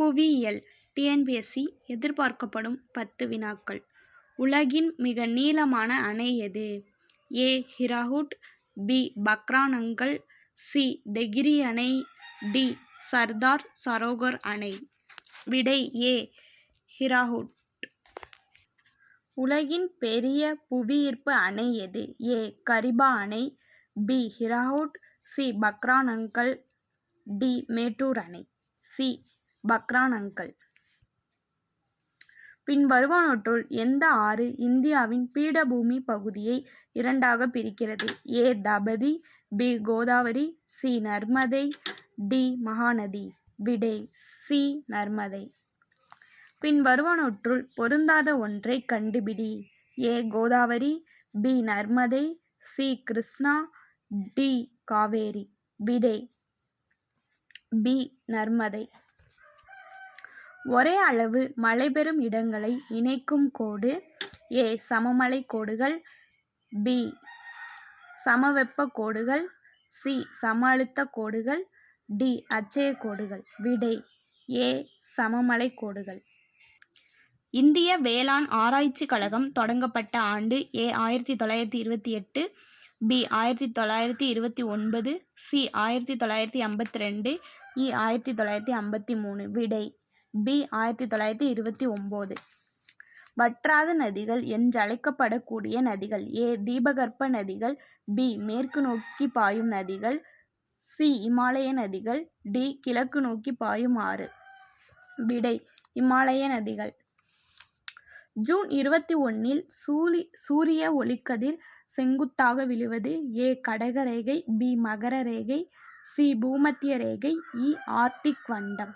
புவியியல் டிஎன்பிஎஸ்சி எதிர்பார்க்கப்படும் பத்து வினாக்கள். உலகின் மிக நீளமான அணை எது? A. Hirakud B. Bhakra Nangal C. Tehri அணை டி. சர்தார் சரோகர் அணை. விடை ஏ. ஹிராகுட். உலகின் பெரிய புவியீர்ப்பு அணை எது? ஏ. கரிபா அணை B. Hirakud C. Bhakra Nangal D. Mettur அணை. சி. பக்ரானங்கல் பின்வருவனவற்றுள் எந்த ஆறு இந்தியாவின் பீடபூமி பகுதியை இரண்டாக பிரிக்கிறது? A. Tapti B. Godavari C. Narmada D. Mahanadi. விடை சி. நர்மதை. பின்வருவனவற்றுள் பொருந்தாத ஒன்றை கண்டுபிடி. A. Godavari B. Narmada C. Krishna D. Kaveri. விடை பி. நர்மதை. ஒரே அளவு மழை பெறும் இடங்களை இணைக்கும் கோடு ஏ சமமலை கோடுகள் பி சமவெப்ப கோடுகள் சி சம அழுத்த கோடுகள் டி அட்சய கோடுகள். விடை ஏ சமமலை கோடுகள். இந்திய வேளாண் ஆராய்ச்சி கழகம் தொடங்கப்பட்ட ஆண்டு ஏ ஆயிரத்தி தொள்ளாயிரத்தி இருபத்தி எட்டு பி ஆயிரத்தி தொள்ளாயிரத்தி இருபத்தி ஒன்பது சி ஆயிரத்தி தொள்ளாயிரத்தி ஐம்பத்தி ரெண்டு இ ஆயிரத்தி தொள்ளாயிரத்தி ஐம்பத்தி மூணு. விடை பி ஆயிரத்தி தொள்ளாயிரத்தி இருபத்தி ஒம்பது. வற்றாத நதிகள் என்றழைக்கப்படக்கூடிய நதிகள். ஏ தீபகற்ப நதிகள். பி மேற்கு நோக்கி பாயும் நதிகள். சி இமாலய நதிகள். டி கிழக்கு நோக்கி பாயும் ஆறு. விடை இமாலய நதிகள். ஜூன் இருபத்தி ஒன்றில் சூலி சூரிய ஒளிக்கதிர் செங்குத்தாக விழுவது. ஏ கடக ரேகை பி மகர ரேகை சி பூமத்திய ரேகை. இ ஆர்டிக் வண்டம்.